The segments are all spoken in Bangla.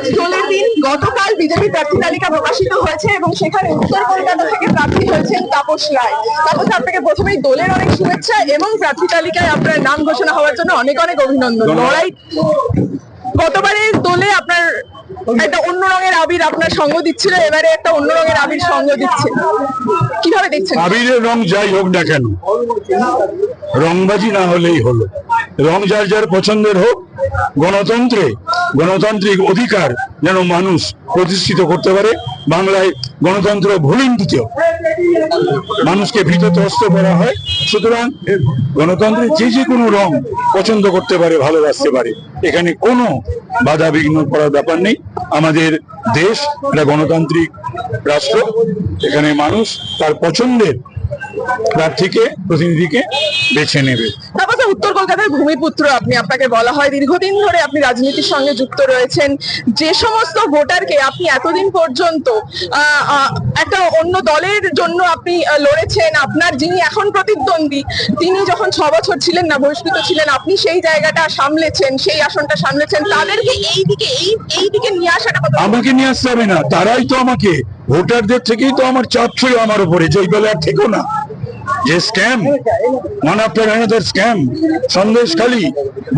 আজ দোলের দিন গতকাল বিজেপি প্রার্থী তালিকা প্রকাশিত হয়েছে এবং সেখানে উত্তর কলকাতা থেকে প্রার্থী হয়েছেন তাপস রায়। তাপস আপনাকে প্রথমেই দোলের অনেক শুভেচ্ছা এবং প্রার্থী তালিকায় আপনার নাম ঘোষণা হওয়ার জন্য অনেক অনেক অভিনন্দন। লড়াই গতবারের দোলে আপনার একটা অন্য রঙের আবির আপনার সঙ্গ দিচ্ছিল এবারে একটা অন্য রঙের আবির সঙ্গ দিচ্ছে। কীভাবে দেখছেন? আবিরের রং যাই হোক না কেন রংবাজি না হলেই হলো। রং যার যার পছন্দের হোক গণতন্ত্রে গণতান্ত্রিক অধিকার যেন মানুষ প্রতিষ্ঠিত করতে পারে, বাংলায় গণতন্ত্র ভুলিন্দিত মানুষকে ভীতত্রস্ত করা হয়, সুতরাং গণতন্ত্রে যে যে কোনো রং পছন্দ করতে পারে, ভালোবাসতে পারে। এখানে কোনো বাধা বিঘ্ন করার ব্যাপার নেই। আমাদের দেশ একটা গণতান্ত্রিক রাষ্ট্র। এখানে মানুষ তার পছন্দের প্রার্থীকে, প্রতিনিধিকে বেছে নেবে। উত্তর কলকাতার ভূমিপুত্র আপনি, আপনাকে বলা হয়। দীর্ঘদিন ধরে আপনি রাজনীতির সঙ্গে যুক্ত রয়েছেন। যে সমস্ত ভোটারকে আপনি এতদিন পর্যন্ত একটা অন্য দলের জন্য আপনি লড়েছেন, আপনার যিনি এখন প্রতিদ্বন্দ্বী, তিনি যখন ছ বছর ছিলেন না, বহিষ্কৃত ছিলেন, আপনি সেই জায়গাটা সামলেছেন, সেই আসনটা সামলেছেন। তাদেরকে এই দিকে এই এই দিকে নিয়ে আসাটা আমাকে নিয়ে আসতে হবে না, তারাই তো আমাকে। ভোটারদের থেকেই তো আমার চাপ ছিল আমার উপরে জয়বেলা আর থেকো না। যে scam one after another scam Sandeshkhali,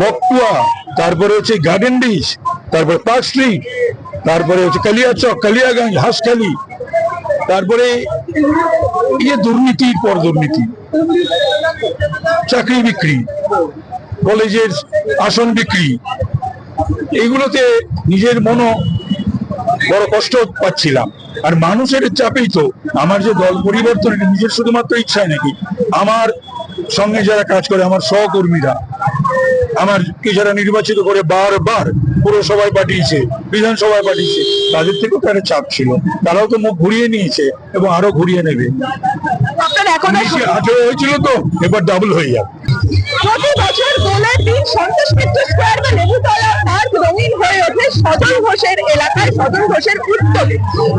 বকুয়া, তারপরে হচ্ছে গার্ডেন ডিশ তারপরে পার্ক স্ট্রিট তারপরে হচ্ছে কালিয়াচক, কালিয়াগঞ্জ, হাঁসখালি, তারপরে ইয়ে দুর্নীতির পর দুর্নীতি, চাকরি বিক্রি, কলেজের আসন বিক্রি, এইগুলোতে নিজের মনো বড় কষ্ট পাচ্ছিলাম। আর মানুষের চাপেই তো। আমার যে দল পরিবর্তন এটা নিজের শুধুমাত্র ইচ্ছায় নাকি আমার সঙ্গে যারা কাজ করে আমার সহকর্মীরা আমার কে যারা নির্বাচিত করে বারবার পুরসভায় পাঠিয়েছে বিধানসভায় পাঠিয়েছে তাদের থেকেও তো একটা চাপ ছিল। তারাও তো মুখ ঘুরিয়ে নিয়েছে এবং আরও ঘুরিয়ে নেবে। আঠেরো হয়েছিল তো এবার ডাবল হয়ে যাবে। প্রতি বছর দোলের দিন সন্তোষ মিত্র স্কোয়ার বা লেবুতলা পার্ক রঙিন সজল ঘোষের এলাকায় সজল ঘোষের উত্তরে।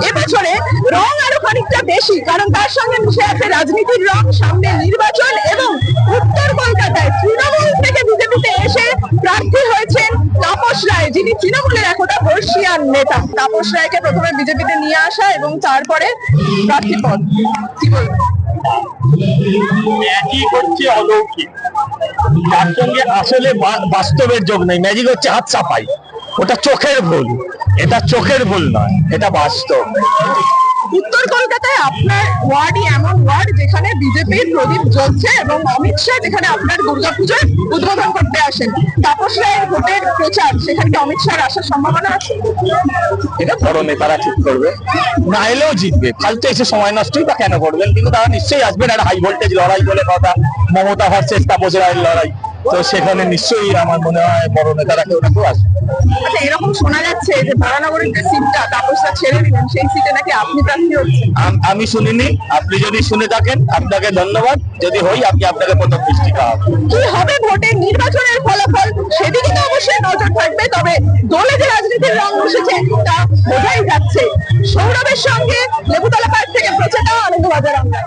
এবছরে রং আরও খানিকটা বেশি, কারণ তার সঙ্গে মিশে আছে রাজনীতির রং, সামনে নির্বাচন এবং উত্তর কলকাতায় তৃণমূল থেকে বিজেপিতে এসে প্রার্থী হয়েছেন তাপস রায়, যিনি তৃণমূলের একটা বর্ষিয়ান নেতা। তাপস রায়কে প্রথমে বিজেপিতে নিয়ে আসা এবং তারপরে প্রার্থী পদ। কি ম্যাজিক হচ্ছে অলৌকিক। তার সঙ্গে আসলে বাস্তবের যোগ নেই। ম্যাজিক হচ্ছে হাত চাপাই। ওটা চোখের ভুল। এটা চোখের ভুল নয় এটা বাস্তব। উত্তর কলকাতায় আপনার ওয়ার্ডই এমন ওয়ার্ড যেখানে বিজেপির প্রদীপ জ্বলছে এবং অমিত শাহ যেখানে আপনার দুর্গাপুজোয় উদ্বোধন করতে আসেন। তাপস রায়ের ভোটের প্রচার সেখানে কি অমিত শাহ আসার সম্ভাবনা আছে? এটা বড় নেতারা ঠিক করবে। না এলেও জিতবে। ফালতু এসে সময় নষ্টই বা কেন করবেন? কিন্তু তারা নিশ্চয়ই আসবেন। একটা হাই ভোল্টেজ লড়াই বলে কথা। মমতা ভার্সেস তাপস রায়ের লড়াই। তো সেখানে নিশ্চয়ই আমার মনে হয় বড় নেতারা কেউ না কেউ আসবে। আচ্ছা এরকম শোনা যাচ্ছে যে ভাড়ানগরের যে সিটটা তাপসরা ছেড়ে দিলেন সেই সিটে নাকি আপনি প্রার্থী হচ্ছেন? আমি শুনিনি। আপনি যদি শুনে থাকেন আপনাকে ধন্যবাদ। যদি হই আমি আপনাকে প্রথম দৃষ্টি কি হবে ভোটের নির্বাচনের ফলাফল সেদিকে তো অবশ্যই নজর থাকবে তবে দলে যে রাজনীতির রং বসেছে তা বোঝাই যাচ্ছে। সৌরভের সঙ্গে লেবুতলা পার্ক থেকে প্রচার আনন্দ বাজার আমরা